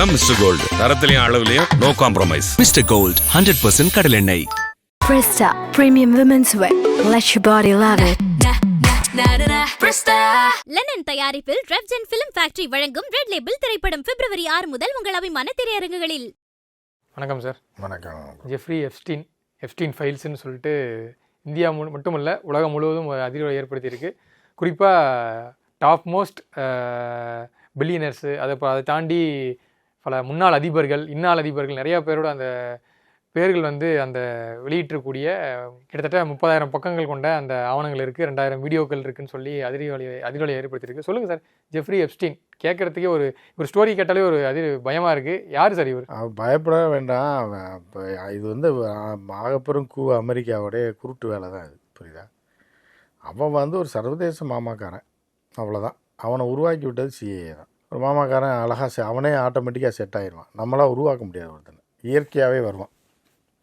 அதான் Mister gold தரத்திலையும் அளவுலையும் no compromise mister gold hundred percent கடல் எண்ணெய். Presta Premium Women's Wear. Let your body love it. லெனன் தயாரிப்பில் ரெவ்ஜன் பிலிம் ஃபேக்டரி வழங்கும் ரெட் லேபிள் திரைப்படம் பிப்ரவரி ஆறு முதல் உங்கள் அபிமான திரையரங்குகளில். வணக்கம் சார் வணக்கம். ஜெஃப்ரி எஃப்ஸ்டீன் எஃப்ஸ்டீன் ஃபைல்ஸ்னு சொல்லிட்டு இந்தியா மு மட்டுமல்ல உலகம் முழுவதும் ஒரு அதிர்வை ஏற்படுத்தியிருக்கு. குறிப்பாக டாப் மோஸ்ட் பில்லியனர்ஸு அதை அதை தாண்டி பல முன்னாள் அதிபர்கள் இன்னாள் அதிபர்கள் நிறையா பேரோட அந்த பேர்கள் வந்து அந்த வெளியிட்டிருக்கக்கூடிய கிட்டத்தட்ட முப்பதாயிரம் பக்கங்கள் கொண்ட அந்த ஆவணங்கள் இருக்குது ரெண்டாயிரம் வீடியோக்கள் இருக்குன்னு சொல்லி அதிர்வலை அதிர்வலை ஏற்படுத்தியிருக்கு. சொல்லுங்கள் சார். ஜெஃப்ரி எப்ஸ்டீன் கேட்குறதுக்கே ஒரு ஒரு ஸ்டோரி கேட்டாலே ஒரு அதிர் பயமாக இருக்குது யார் சார் இவர்? பயப்பட வேண்டாம். இது வந்து ஆகப்பெரும் கூ அமெரிக்காவுடைய குருட்டு வேலை தான் இது. புரியுதா? அவன் வந்து ஒரு சர்வதேச மாமாக்காரன். அவ்வளோதான் அவனை உருவாக்கி விட்டது சிஏஏ தான். ஒரு மாமாக்காரன் அழகாக செ அவனே ஆட்டோமேட்டிக்காக செட் ஆயிடுவான். நம்மளால் உருவாக்க முடியாது ஒருத்தனை. இயற்கையாகவே வருவான்.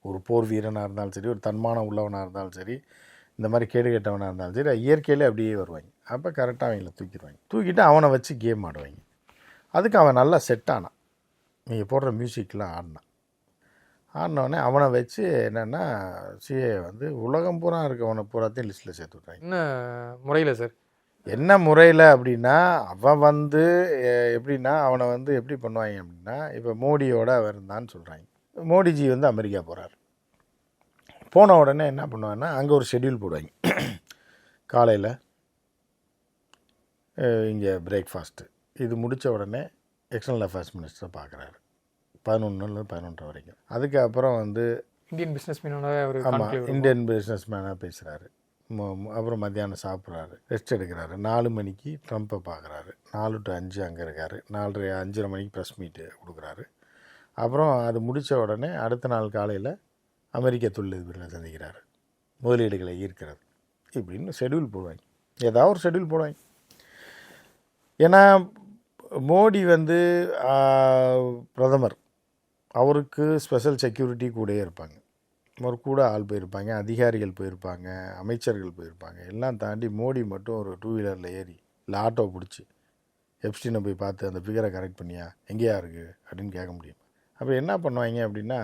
ஒரு போர் வீரனாக இருந்தாலும் சரி ஒரு தன்மானம் உள்ளவனாக இருந்தாலும் சரி இந்த மாதிரி கேடு கெட்டவனாக இருந்தாலும் சரி இயற்கையிலே அப்படியே வருவாங்க. அப்போ கரெக்டாக அவங்கள தூக்கிடுவாங்க. தூக்கிட்டு அவனை வச்சு கேம் ஆடுவாங்க. அதுக்கு அவன் நல்லா செட் ஆனான். நீங்கள் போடுற மியூசிக்லாம் ஆடினான். ஆடினோடனே அவனை வச்சு என்னென்னா சிஏ வந்து உலகம் பூரா இருக்கவனை பூராத்தையும் லிஸ்ட்டில் சேர்த்து விட்றாங்க. என்ன முறையில் சார்? என்ன முறையில் அப்படின்னா அவன் வந்து எப்படின்னா அவனை வந்து எப்படி பண்ணுவாங்க அப்படின்னா இப்போ மோடியோட அவன் இருந்தான்னு சொல்கிறாங்க மோடிஜி வந்து அமெரிக்கா போகிறார் போன உடனே என்ன பண்ணுவாங்கன்னா அங்கே ஒரு ஷெட்யூல் போடுவாங்க. காலையில் இங்கே பிரேக்ஃபாஸ்ட்டு இது முடித்த உடனே எக்ஸ்டர்னல் அஃபேர்ஸ் மினிஸ்டரை பார்க்குறாரு பதினொன்றுல பதினொன்றரை வரைக்கும். அதுக்கப்புறம் வந்து இந்தியன் பிஸ்னஸ் மேனோட ஆமாம் இந்தியன் பிஸ்னஸ் மேனாக பேசுகிறாரு அப்புறம் மத்தியானம் சாப்பிட்றாரு. ரெஸ்ட் எடுக்கிறாரு. நாலு மணிக்கு ட்ரம்ப்பை பார்க்குறாரு. நாலு டு அஞ்சு அங்கே இருக்கார். நாலரை அஞ்சரை மணிக்கு ப்ரெஸ் மீட்டு கொடுக்குறாரு. அப்புறம் அது முடித்த உடனே அடுத்த நாள் காலையில் அமெரிக்க தொழிலதிபர்களை சந்திக்கிறாரு. முதலீடுகளை ஈர்க்கிறது. இப்படின்னு ஷெடியூல் போடுவாங்க. ஏதாவது ஒரு ஷெட்யூல் போடுவாங்க. ஏன்னா மோடி வந்து பிரதமர். அவருக்கு ஸ்பெஷல் செக்யூரிட்டி கூடயே இருப்பாங்க. ஒரு கூட ஆள் போயிருப்பாங்க அதிகாரிகள் போயிருப்பாங்க அமைச்சர்கள் போயிருப்பாங்க. எல்லாம் தாண்டி மோடி மட்டும் ஒரு டூ வீலரில் ஏறி இல்லை ஆட்டோ பிடிச்சி எப்ஸ்டினை போய் பார்த்து அந்த ஃபிகரை கரெக்ட் பண்ணியா எங்கேயா இருக்குது அப்படின்னு கேட்க முடியும். அப்போ என்ன பண்ணுவாங்க அப்படின்னா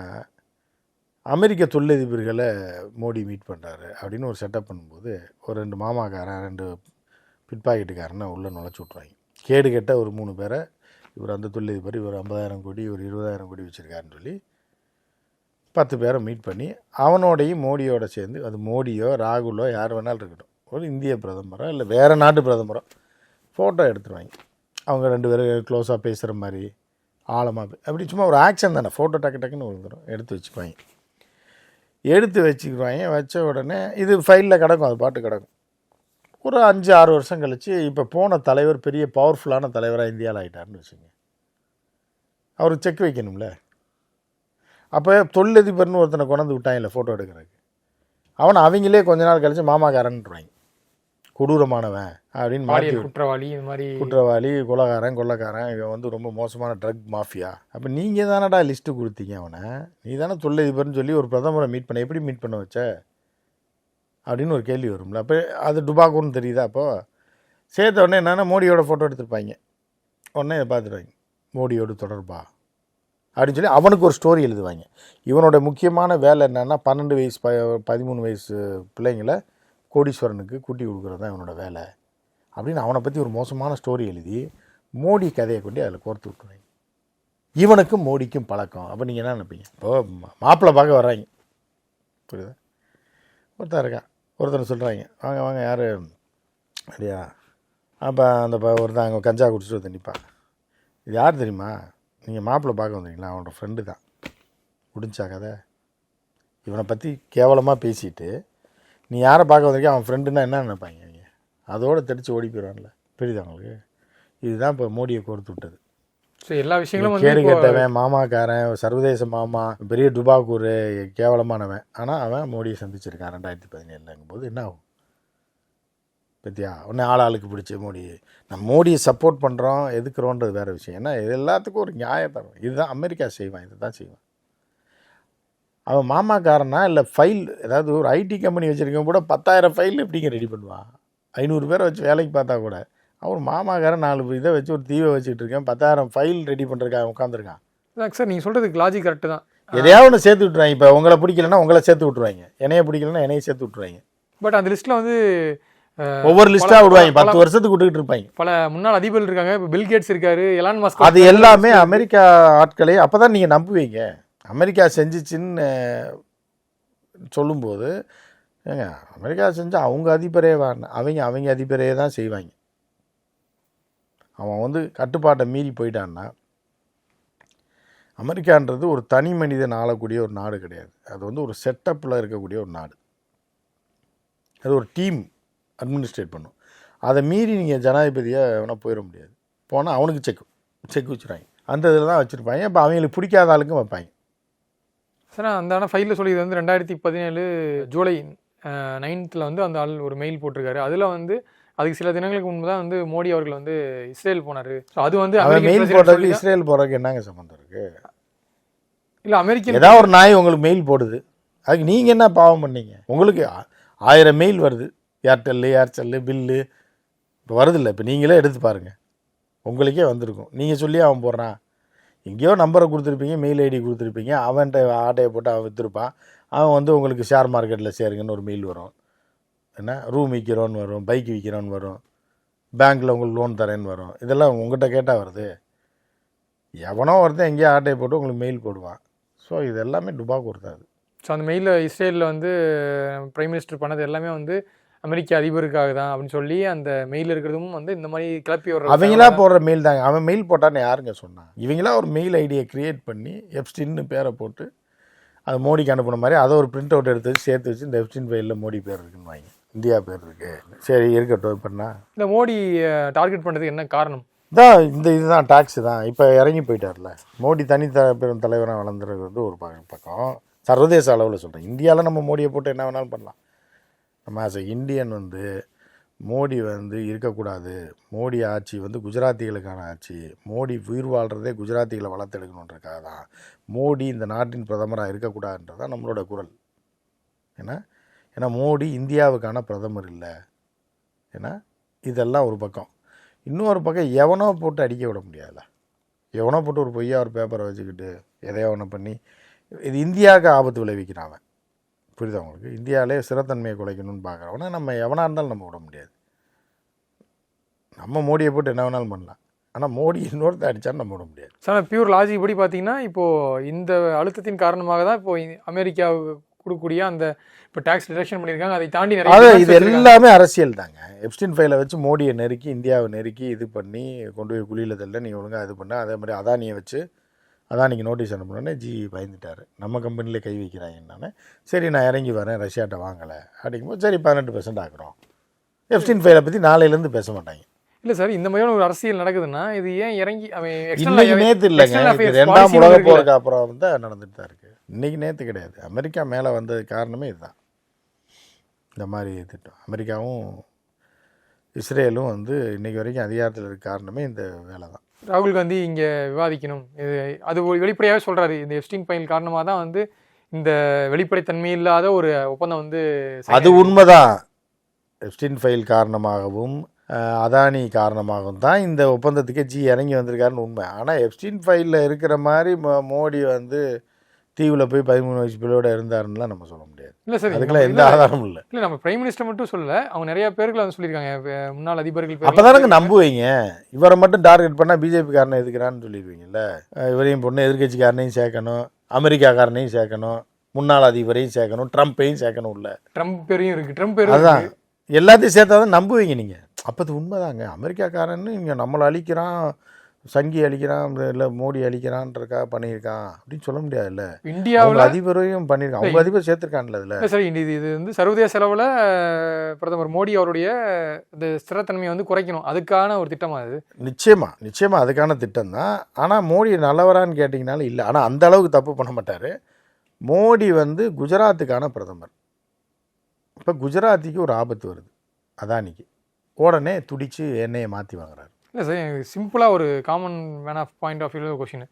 அமெரிக்க தொழிலதிபர்களை மோடி மீட் பண்ணுறாரு அப்படின்னு ஒரு செட்டப் பண்ணும்போது ஒரு ரெண்டு மாமாக்காரன் ரெண்டு பிட்பாக்கெட்டுக்காரனை உள்ளே நுழைச்சி விட்ருவாங்க கேடு கெட்ட ஒரு மூணு பேரை இவர் அந்த தொழிலதிபர் இவர் ஐம்பதாயிரம் கோடி இவர் இருபதாயிரம் கோடி வச்சுருக்காருன்னு சொல்லி பத்து பேரை மீட் பண்ணி அவனோடையும் மோடியோட சேர்ந்து அது மோடியோ ராகுலோ யார் வேணாலும் இருக்கட்டும் ஒரு இந்திய பிரதமரோ இல்லை வேறு நாட்டு பிரதமரோ ஃபோட்டோ எடுத்துருவாங்க. அவங்க ரெண்டு பேரும் க்ளோஸாக பேசுகிற மாதிரி ஆழமாக அப்படி சும்மா ஒரு ஆக்ஷன் தானே ஃபோட்டோ டக்கு டக்குன்னு விழுந்துடும் எடுத்து வச்சுக்குவாங்க. எடுத்து வச்சுக்குவாங்க வச்ச உடனே இது ஃபைலில் கிடக்கும் அது பாட்டு கிடக்கும். ஒரு அஞ்சு ஆறு வருஷம் கழித்து இப்போ போன தலைவர் பெரிய பவர்ஃபுல்லான தலைவராக இந்தியாவில் ஆகிட்டாருன்னு வச்சுங்க அவருக்கு செக் வைக்கணும்ல? அப்போ தொழிலதிபர்னு ஒருத்தனை கொண்டாந்து விட்டாங்கல்ல ஃபோட்டோ எடுக்கிறதுக்கு? அவனை அவங்களே கொஞ்ச நாள் கழிச்சு மாமாக்காரன்றாங்க கொடூரமானவன் அப்படின்னு பாலியல் குற்றவாளி இந்த மாதிரி குற்றவாளி கொலகாரன் கொள்ளக்காரன் இவன் வந்து ரொம்ப மோசமான ட்ரக் மாஃபியா அப்போ நீங்கள் தானடா லிஸ்ட்டு கொடுத்தீங்க அவனை? நீ தானே தொழிலதிபர்னு சொல்லி ஒரு பிரதமரை மீட் பண்ண எப்படி மீட் பண்ண வச்ச? அப்படின்னு ஒரு கேள்வி வரும்ல. அப்போ அது டுபாக்கூர்னு தெரியுதா அப்போது சேர்த்த உடனே என்னென்னா மோடியோட ஃபோட்டோ எடுத்திருப்பாங்க. உடனே இதை பார்த்துருவாங்க மோடியோட தொடர்பா? அப்படின்னு சொல்லி அவனுக்கு ஒரு ஸ்டோரி எழுதுவாங்க. இவனோட முக்கியமான வேலை என்னென்னா பன்னெண்டு வயசு ப பதிமூணு வயசு பிள்ளைங்களை கோடீஸ்வரனுக்கு கூட்டி கொடுக்குறது தான் இவனோட வேலை. அப்படின்னு அவனை பற்றி ஒரு மோசமான ஸ்டோரி எழுதி மோடி கதையை கொண்டு அதில் கோர்த்து விட்டுருவாங்க. இவனுக்கும் மோடிக்கும் பழக்கம். அப்போ நீங்கள் என்ன நினைப்பீங்க? இப்போது மா- மாப்பிள்ளை பார்க்க வர்றாங்க. புரியுதா? ஒருத்தன் இருக்கான். ஒருத்தனை சொல்கிறாங்க வாங்க வாங்க யார்? அப்படியா? அப்போ அந்த ப- ஒருத்தன் அங்கே கஞ்சா குடிச்சிட்டு வந்து நிற்பான் இது யார் தெரியுமா? நீங்கள் மாப்பிள்ளை பார்க்க வந்தீங்களா? அவனோட ஃப்ரெண்டு தான். முடிஞ்சா கதை? இவனை பற்றி கேவலமாக பேசிட்டு நீ யாரை பார்க்க வந்திருக்கிய அவன் ஃப்ரெண்டுன்னா என்ன நினைப்பாங்க அவங்க அதோட தெரிச்சு ஓடி போயிடுவான்ல. புரியுதா உங்களுக்கு? இதுதான் இப்போ மோடியை கோர்த்து விட்டது. ஸோ எல்லா விஷயங்களும் கேடு கெட்டவன் மாமாக்காரன் சர்வதேச மாமா பெரிய டுபாக்கூர் கேவலமானவன். ஆனால் அவன் மோடியை சந்திச்சிருக்கான் ரெண்டாயிரத்தி பதினேழுங்கும் போது என்ன ஆகும்? பத்தியா? உடனே ஆள் ஆளுக்கு பிடிச்ச மோடி. நம்ம மோடியை சப்போர்ட் பண்ணுறோம் எதுக்குறோன்றது வேறு விஷயம். ஏன்னா இது எல்லாத்துக்கும் ஒரு நியாயம் தரும். இதுதான் அமெரிக்கா செய்வான் இதை தான் செய்வான். அவன் மாமாக்காரனா இல்லை ஃபைல் ஏதாவது ஒரு ஐடி கம்பெனி வச்சுருக்கவன் கூட பத்தாயிரம் ஃபைல் எப்படிங்க ரெடி பண்ணுவான்? ஐநூறு பேரை வச்சு வேலைக்கு பார்த்தா கூட அவர் மாமாக்காரன் நாலு இதை வச்சு ஒரு தீவை வச்சுட்டு இருக்கேன் பத்தாயிரம் ஃபைல் ரெடி பண்ணுறதுக்காக உட்காந்துருக்கான் சார் நீங்கள் சொல்கிறதுக்கு லாஜிக் கரெக்டு தான். எதையாவது ஒன்று சேர்த்து விட்டுருவாங்க. இப்போ உங்களை பிடிக்கலன்னா உங்களை சேர்த்து விட்டுருவாங்க. என்னைய பிடிக்கலன்னா என்னைய சேர்த்து விட்டுருவாங்க. பட் அந்த லிஸ்ட்டில் வந்து ஒவ்வொரு பல- விடுவாங்க. பத்து வருஷத்துக்கு விட்டுக்கிட்டு இருப்பாங்க. பல முன்னாள் அதிபர்கள் இருக்காங்க. இப்போ பில் கேட்ஸ் இருக்காரு எலான் மஸ்க் அது எல்லாமே அமெரிக்கா ஆட்களே அப்போ தான் நீங்கள் நம்புவீங்க. அமெரிக்கா செஞ்சுச்சின்னு சொல்லும்போது ஏங்க அமெரிக்கா செஞ்சால் அவங்க அதிபரே வாங்க அவங்க அவங்க அதிபரே தான் செய்வாங்க. அவன் வந்து கட்டுப்பாட்டை மீறி போயிட்டான்னா அமெரிக்கான்றது ஒரு தனி மனிதன் ஆளக்கூடிய ஒரு நாடு கிடையாது. அது வந்து ஒரு செட்டப்பில் இருக்கக்கூடிய ஒரு நாடு. அது ஒரு டீம். அட்மினிஸ்ட்ரேட் பண்ணும். அதை மீறி நீங்கள் ஜனாதிபதியாக வேணால் போயிட முடியாது. போனால் அவனுக்கு செக் செக் வச்சுருவாங்க. அந்த இதில் தான் வச்சுருப்பாங்க. இப்போ அவங்களுக்கு பிடிக்காத ஆளுக்கும் வைப்பாங்க. சார் அந்த ஆனால் ஃபைலில் சொல்லி வந்து ரெண்டாயிரத்தி பதினேழு ஜூலை நைன்த்தில் வந்து அந்த ஆள் ஒரு மெயில் போட்டிருக்காரு. அதில் வந்து அதுக்கு சில தினங்களுக்கு முன்பு தான் வந்து மோடி அவர்கள் வந்து இஸ்ரேல் போனார். ஸோ அது வந்து மெயில் போடுறதுக்கு இஸ்ரேல் போடுறதுக்கு என்னங்க சம்மந்தம் இருக்குது இல்ல அமெரிக்கன் ஏதாவது ஒரு நாய் உங்களுக்கு மெயில் போடுது. அதுக்கு நீங்கள் என்ன பாவம் பண்ணீங்க? உங்களுக்கு ஆயிரம் மெயில் வருது. ஏர்டெல்லு ஏர்செல்லு பில்லு இப்போ வருதில்ல இப்போ நீங்களே எடுத்து பாருங்கள் உங்களுக்கே வந்திருக்கும். நீங்கள் சொல்லி அவன் போடுறான். எங்கேயோ நம்பரை கொடுத்துருப்பீங்க மெயில் ஐடி கொடுத்துருப்பீங்க. அவன்கிட்ட ஆட்டையை போட்டு அவன் விற்றுருப்பான் அவன் வந்து உங்களுக்கு ஷேர் மார்க்கெட்டில் சேருங்கன்னு ஒரு மெயில் வரும். என்ன? ரூம் விற்கிறோன்னு வரும் பைக் விற்கிறோன்னு வரும் பேங்க்கில் உங்களுக்கு லோன் தரேன்னு வரும். இதெல்லாம் உங்கள்கிட்ட கேட்டால் வருது. எவனோ ஒருத்தன் எங்கேயோ ஆட்டையை போட்டு உங்களுக்கு மெயில் போடுவான். ஸோ இது எல்லாமே டுபாக்கு கொடுத்தாது ஸோ அந்த மெயிலில் இஸ்ரேலில் வந்து ப்ரைம் மினிஸ்டர் பண்ணது எல்லாமே வந்து அமெரிக்க அதிபருக்காக தான் அப்படின்னு சொல்லி அந்த மெயில் இருக்கிறதும் வந்து இந்த மாதிரி கிளப்பி வர்ற அவங்களா போடுற மெயில் தாங்க அவன் மெயில் போட்டான்னு யாருங்க சொன்னான்? இவங்களா ஒரு மெயில் ஐடியை கிரியேட் பண்ணி எப்ஸ்டின்னு பேரை போட்டு அது மோடிக்கு அனுப்புன மாதிரி அதை ஒரு பிரிண்ட் அவுட் எடுத்து வச்சு சேர்த்து வச்சு இந்த எப்ஸ்டின் ஃபைலில் மோடி பேர் இருக்குன்னு வாங்கி. இந்தியா பேர் இருக்கு. சரி இருக்கட்டும் இப்போனா இந்த மோடி டார்கெட் பண்ணுறதுக்கு என்ன காரணம்? தான் இந்த இதுதான் டாக்ஸ் தான். இப்போ இறங்கி போயிட்டார்ல. மோடி தனி த பெரும் தலைவராக வளர்ந்துறது வந்து ஒரு பக்கம். சர்வதேச அளவில் சொல்கிறேன் இந்தியாவில் நம்ம மோடியை போட்டு என்ன வேணாலும் பண்ணலாம். நம்ம ஆஸ் எ இந்தியன் வந்து மோடி வந்து இருக்கக்கூடாது. மோடி ஆட்சி வந்து குஜராத்திகளுக்கான ஆட்சி. மோடி உயிர் வாழ்கிறதே குஜராத்திகளை வளர்த்தெடுக்கணுன்றக்காக தான் மோடி இந்த நாட்டின் பிரதமராக இருக்கக்கூடாதுன்றது தான் நம்மளோட குரல். ஏன்னா ஏன்னா மோடி இந்தியாவுக்கான பிரதமர் இல்லை. ஏன்னா இதெல்லாம் ஒரு பக்கம். இன்னொரு பக்கம் எவனோ போட்டு அடிக்க விட முடியாதுல்ல. எவனோ போட்டு ஒரு பொய்யா ஒரு பேப்பரை வச்சுக்கிட்டு எதையோ ஒன்று பண்ணி இது இந்தியாவுக்கு ஆபத்து விளைவிக்கிறான் அவன். புரியுதா உங்களுக்கு? இந்தியாவிலே சிறத்தன்மையை குலைக்கணும்னு பார்க்குறவன நம்ம எவனாக இருந்தாலும் நம்ம விட முடியாது. நம்ம மோடியை போட்டு என்ன வேணாலும் பண்ணலாம். ஆனால் மோடி இன்னொருத்த அடித்தாலும் நம்ம விட முடியாது. சார் பியூர் லாஜிக் படி பார்த்தீங்கன்னா இப்போது இந்த அழுத்தத்தின் காரணமாக தான் இப்போ அமெரிக்காவுக்கு கொடுக்கக்கூடிய அந்த இப்போ டேக்ஸ் டிடக்ஷன் பண்ணியிருக்காங்க. அதை தாண்டி நிறைய இது. எல்லாமே அரசியல் தாங்க. எப்ஸ்டின் ஃபைலை வச்சு மோடியை நெருக்கி இந்தியாவை நெருக்கி இது பண்ணி கொண்டு போய் குழியில் தள்ள நீங்கள் ஒழுங்காக இது பண்ண. அதே மாதிரி அதானியை வச்சு அதானிக்கு நோட்டீஸ் அனுப்புனோடனே ஜி பயந்துட்டார். நம்ம கம்பெனிலே கை வைக்கிறாங்கன்னு சரி நான் இறங்கி வரேன் ரஷ்யாட்ட வாங்கலை. அப்படிங்கும்போது சரி பதினெட்டு பெர்சன்ட் ஆக்குறோம். எப்ஸ்டின் ஃபைலை பற்றி நாளையிலேருந்து பேச மாட்டாங்க. இல்லை சார் இந்த மாதிரியான ஒரு அரசியல் நடக்குதுன்னா இது ஏன் இறங்கி இன்னைக்கு நேற்று இல்லைங்க. ரெண்டாம் உலக. போருக்கு அப்புறம் வந்து நடந்துட்டு தான் இருக்குது இன்னைக்கு நேற்று கிடையாது. அமெரிக்கா மேலே வந்தது காரணமே இதுதான். இந்த மாதிரி திட்டம். அமெரிக்காவும் இஸ்ரேலும் வந்து இன்னைக்கு வரைக்கும் அதிகாரத்தில் இருக்க காரணமே இந்த வேலை தான் ராகுல் காந்தி இங்கே விவாதிக்கணும். இது அது ஒரு வெளிப்படையாகவே சொல்கிறாரு இந்த எப்ஸ்டிங் பயன் காரணமாக தான் வந்து இந்த வெளிப்படைத்தன்மை இல்லாத ஒரு ஒப்பந்தம் வந்து அது உண்மைதான். எப்ஸ்டின் ஃபைல் காரணமாகவும் அதானி காரணமாகவும் தான் இந்த ஒப்பந்தத்துக்கு ஜி இறங்கி வந்திருக்காருன்னு உண்மை. ஆனால் எப்ஸ்டின் ஃபைலில் இருக்கிற மாதிரி மோ- மோடி வந்து தீவில் போய் பதிமூணு வயசு பிள்ளையோட இருந்தாருன்னுலாம் நம்ம சொல்ல முடியாது. இல்லை சார் அதுக்கெல்லாம் எந்த ஆதாரமும் இல்லை. இல்லை நம்ம பிரைம் மினிஸ்டர் மட்டும் சொல்லல அவங்க நிறைய பேர்கள் வந்து சொல்லியிருக்காங்க. முன்னாள் அதிபர்கள் பேர்லாம் அப்பதானங்க நம்புவீங்க. இவரை மட்டும் டார்கெட் பண்ணால் பிஜேபி காரனை எதுக்குறான்னு சொல்லிடுவீங்கல்ல. இவரையும் பொண்ணு எதிர்கட்சிக்காரனையும் சேர்க்கணும் அமெரிக்காக்காரனையும் சேர்க்கணும் முன்னாள் அதிபரையும் சேர்க்கணும் ட்ரம்ப்பையும் சேர்க்கணும் உள்ள. ட்ரம்ப் பேரையும் இருக்கு ட்ரம்ப் பேரும் இருக்கு. எல்லாத்தையும் சேர்த்தா தான் நம்புவீங்க நீங்கள் அப்போ அது உண்மைதாங்க. அமெரிக்காக்காரன்னு இங்கே நம்மளை அழிக்கிறான் சங்கி அழிக்கிறான் இல்லை மோடி அழிக்கிறான்றக்கா பண்ணியிருக்கான் அப்படின்னு சொல்ல முடியாதுல்ல. இந்தியாவில் அதிபரையும் பண்ணியிருக்கான் அவங்க அதிபர் சேர்த்துருக்கான்ல அதில். சார் இது இது வந்து சர்வதேச அளவில் பிரதமர் மோடி அவருடைய இந்த ஸ்திரத்தன்மையை வந்து குறைக்கணும். அதுக்கான ஒரு திட்டமா அது? நிச்சயமா நிச்சயமா அதுக்கான திட்டம் தான் ஆனால் மோடி நல்லவரான்னு கேட்டிங்கனாலும் இல்லை. ஆனால் அந்த அளவுக்கு தப்பு பண்ண மாட்டார். மோடி வந்து குஜராத்துக்கான பிரதமர். இப்போ குஜராத்திக்கு ஒரு ஆபத்து வருது. அதானிக்கு. உடனே துடிச்சு எண்ணெயை மாற்றி வாங்குறாரு. இல்லை சார் எனக்கு சிம்பிளாக ஒரு common man of point of view question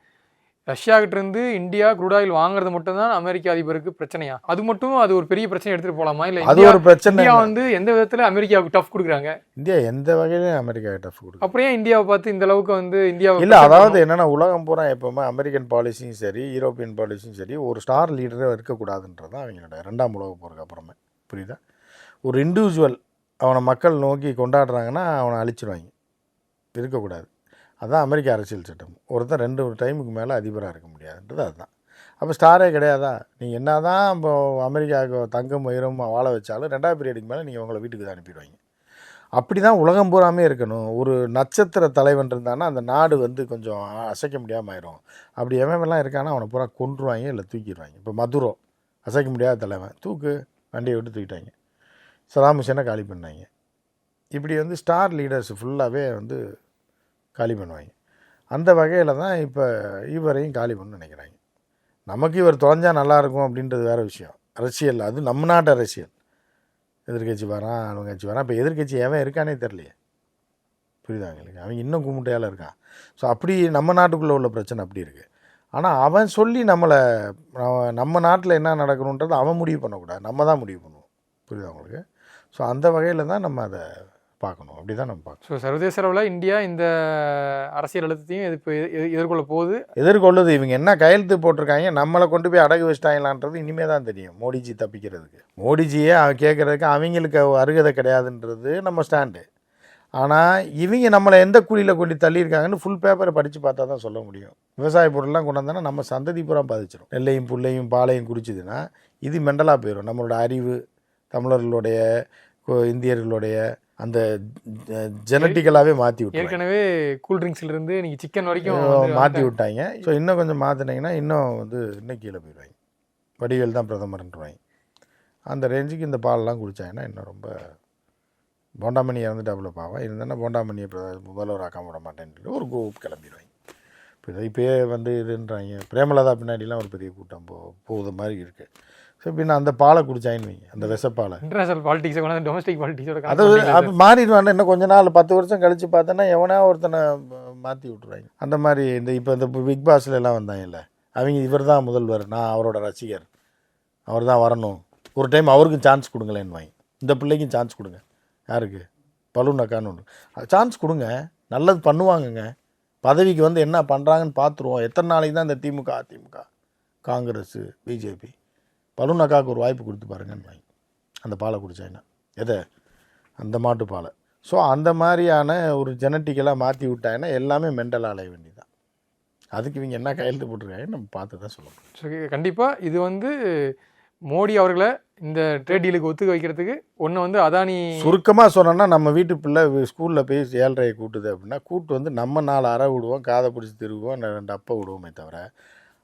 ரஷ்யாகிட்ட இருந்து இந்தியா crude oil வாங்குறது மட்டும் தான் அமெரிக்க அதிபருக்கு பிரச்சனையா? அது மட்டும் அது ஒரு பெரிய பிரச்சனை எடுத்துட்டு போலாமா? இல்ல அது இந்தியா ஒரு பிரச்சனை இந்தியா. வந்து எந்த விதத்துல அமெரிக்காவுக்கு டஃப் கொடுக்குறாங்க? இந்தியா எந்த வகையிலும் அமெரிக்கா டஃப் கொடுக்கும் அப்புறம் இந்தியாவை பார்த்து இந்த அளவுக்கு வந்து இந்தியாவை இல்லை அதாவது? என்னன்னா உலகம் பூரா எப்பவுமே அமெரிக்கன் பாலிசியும் சரி யூரோப்பியன் பாலிசியும் சரி ஒரு ஸ்டார் லீடரே இருக்கக்கூடாதுன்றது தான் அவங்களோட ரெண்டாம் உலக போருக்கு அப்புறமே. புரியுதா? ஒரு இண்டிவிஜுவல் அவனை மக்கள் நோக்கி கொண்டாடுறாங்கன்னா அவனை அழிச்சிருவாங்க. இருக்கக்கூடாது அதுதான் அமெரிக்க அரசியல் சட்டம். ஒருத்தன் ரெண்டு ஒரு டைமுக்கு மேலே அதிபராக இருக்க முடியாதுன்றது அதுதான். அப்போ ஸ்டாரே கிடையாதா? நீங்கள் என்ன தான் இப்போ அமெரிக்காவுக்கு தங்கம் உயரம் வாழ வச்சாலும் ரெண்டாவது பீரியடுக்கு மேலே நீங்கள் உங்களை வீட்டுக்கு தான் அனுப்பிடுவாங்க. அப்படி தான் உலகம் பூராமே இருக்கணும். ஒரு நட்சத்திர தலைவன் இருந்தான்னா அந்த நாடு வந்து கொஞ்சம் அசைக்க முடியாமல் ஆயிரும். அப்படி எவன்லாம் இருக்கானா அவனை பூரா கொன்றுவாங்க இல்லை தூக்கிடுவாங்க. இப்போ மதுரோ அசைக்க முடியாத தலைவன். தூக்கு வண்டியை விட்டு தூக்கிட்டாங்க. சதாம் காலி பண்ணாங்க. இப்படி வந்து ஸ்டார் லீடர்ஸ் ஃபுல்லாகவே வந்து காலி பண்ணுவாங்க. அந்த வகையில் தான் இப்போ இவரையும் காலி பண்ண நினைக்கிறாங்க. நமக்கு இவர் தொலைஞ்சா நல்லாயிருக்கும் அப்படின்றது வேறு விஷயம். அரசியல் அது நம்ம நாட்டு அரசியல். எதிர்கட்சி வரான் அணுங்கட்சி வரான். இப்போ எதிர்கட்சி எவன் இருக்கானே தெரிலையே புரியுதா எங்களுக்கு அவன் இன்னும் கும்பிட்டையால் இருக்கான். ஸோ அப்படி நம்ம நாட்டுக்குள்ளே உள்ள பிரச்சனை அப்படி இருக்குது ஆனால் அவன் சொல்லி நம்மளை நம்ம- நம்ம நாட்டில் என்ன நடக்கணுன்றது அவன் முடிவு பண்ணக்கூடாது. நம்ம தான் முடிவு பண்ணுவோம். புரியுதா உங்களுக்கு? ஸோ அந்த வகையில் தான் நம்ம அதை பார்க்கணும். அப்படி தான் நம்ம பார்க்கணும். ஸோ சர்வதேச அளவில் இந்தியா இந்த அரசியல் அழுத்தத்தையும் இது இப்போ எதிர்கொள்ள போகுது. எதிர்கொள்ளுது. இவங்க என்ன கையெழுத்து போட்டிருக்காங்க நம்மளை கொண்டு போய் அடகு வச்சிட்டாங்களான்றது இனிமே தான் தெரியும் மோடிஜி தப்பிக்கிறதுக்கு. மோடிஜியே அவன் கேட்குறதுக்கு அவங்களுக்கு அருகதை கிடையாதுன்றது நம்ம ஸ்டாண்டு ஆனால் இவங்க நம்மளை எந்த குழியில் கொண்டு தள்ளியிருக்காங்கன்னு ஃபுல் பேப்பரை படித்து பார்த்தா தான் சொல்ல முடியும். விவசாய பொருள்லாம் கொண்டு வந்தோன்னா நம்ம சந்ததி பூரா பாதிச்சிடும் நெல்லையும் புல்லையும் பாலையும் குடிச்சுதுன்னா இது மெண்டலாக போயிடும் நம்மளோட அறிவு தமிழர்களுடைய இந்தியர்களுடைய அந்த ஜெனட்டிக்கலாகவே மாற்றி விட்டுரும் ஏற்கனவே கூல் ட்ரிங்க்ஸ்ல இருந்து நீங்க சிக்கன் வரைக்கும் மாற்றி. விட்டாங்க. ஸோ இன்னும் கொஞ்சம் மாற்றினீங்கன்னா இன்னும் வந்து இன்னும் கீழே போயிடுவாங்க. வடிவேல் தான் பிரதமர்ன்றவாங்க. அந்த ரேஞ்சுக்கு இந்த பாலெல்லாம் குடித்தாங்கன்னா இன்னும் ரொம்ப போண்டாமணி இறந்துட்டாப்புல பாவம் இருந்தானா போண்டாமணியை முதல்வர் ஆக்காம விட மாட்டேன்ட்டு ஒரு குரூப் கிளம்பிடுவாங்க. இப்போ இப்போயே வந்து இதுன்றாங்க. பிரேமலதா பின்னாடிலாம் ஒரு பெரிய கூட்டம் போ போகுது மாதிரி இருக்குது ஸோ பின்ன அந்த பாலை குடிச்சாயின்னு வைங்க. அந்த விசப்பாலை. இன்டர்நேஷனல் பாலிடிக்ஸை கொண்டாந்து டொமஸ்டிக் பாலிடிக்ஸோட அது அப்போ மாறிடுவான் இன்னும் கொஞ்ச நாள் பத்து வருஷம் கழிச்சு பார்த்தோன்னா எவனா ஒருத்தனை மாற்றி விட்ருவாங்க அந்த மாதிரி இந்த இப்போ இந்த பிக் பாஸ்ல எல்லாம் வந்தாங்கல்ல அவங்க இவர் தான் முதல்வர் நான் அவரோட ரசிகர். அவர் தான் வரணும். ஒரு டைம் அவருக்கும் சான்ஸ் கொடுங்களேன்னு வாங்க இந்த பிள்ளைக்கும் சான்ஸ் கொடுங்க. யாருக்கு? பலூன் அக்கான்னு ஒன்று சான்ஸ் கொடுங்க. நல்லது பண்ணுவாங்கங்க. பதவிக்கு வந்து என்ன பண்ணுறாங்கன்னு பார்த்துருவோம். எத்தனை நாளைக்கு தான் இந்த திமுக அதிமுக காங்கிரஸ் பிஜேபி. பலூன் அக்காவுக்கு ஒரு வாய்ப்பு கொடுத்து பாருங்கன்னு அந்த பாலை குடிச்சாங்கன்னா எதை? அந்த மாட்டு பாலை. ஸோ அந்த மாதிரியான ஒரு ஜெனட்டிக்கலாக மாற்றி விட்டாங்கன்னா எல்லாமே மெண்டல் அலைய வேண்டியதான் அதுக்கு இவங்க என்ன கையெழுத்து போட்டிருக்காங்க நம்ம பார்த்து தான் சொல்லணும் ஸோ கண்டிப்பாக இது வந்து மோடி அவர்களை இந்த ட்ரேட் டீலுக்கு ஒத்துக்க வைக்கிறதுக்கு ஒன்று வந்து அதானி சுருக்கமாக சொன்னோன்னா நம்ம வீட்டு பிள்ளை ஸ்கூலில் போய் ஏழ்ரையை கூட்டுது அப்படின்னா கூட்டு வந்து நம்ம நாலு அறை விடுவோம் காதை பிடிச்சி திருவுவோம் ரெண்டு அப்பா விடுவோமே தவிர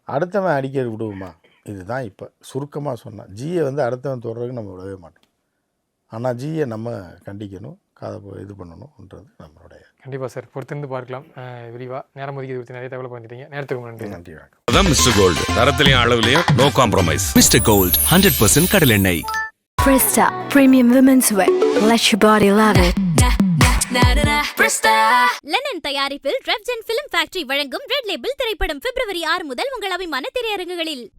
அடுத்தவன் அடிக்க விடுவோமா? இதுதான் இப்போ சுருக்கமாக சொன்னான் ஜியை வந்து அடுத்தவன் தொடர்றதுக்கு நம்ம விடவே மாட்டோம். ஆனால் ஜியை நம்ம கண்டிக்கணும் காதை போ- இது பண்ணணுன்றது நம்மளுடைய கண்டிப்பாக சார். பொறுத்திருந்து பார்க்கலாம். விரிவாக நேரம் ஒதுக்கி குறித்து நிறைய தகவல் பண்ணிட்டீங்க நேரத்துக்கு நன்றி. நன்றி வணக்கம். அதான் மிஸ்டர் கோல்டு தரத்திலையும் அளவுலையும் no compromise mister gold hundred percent கடலெண்ணெய் Presta Premium Women's Wear. Let your body love it. லெனன் தயாரிப்பில் ரெவ்ஜன் பிலிம் ஃபேக்டரி வழங்கும் ரெட் லேபிள் திரைப்படம் பிப்ரவரி ஆறு முதல் உங்கள் அபிமான திரையரங்குகளில்.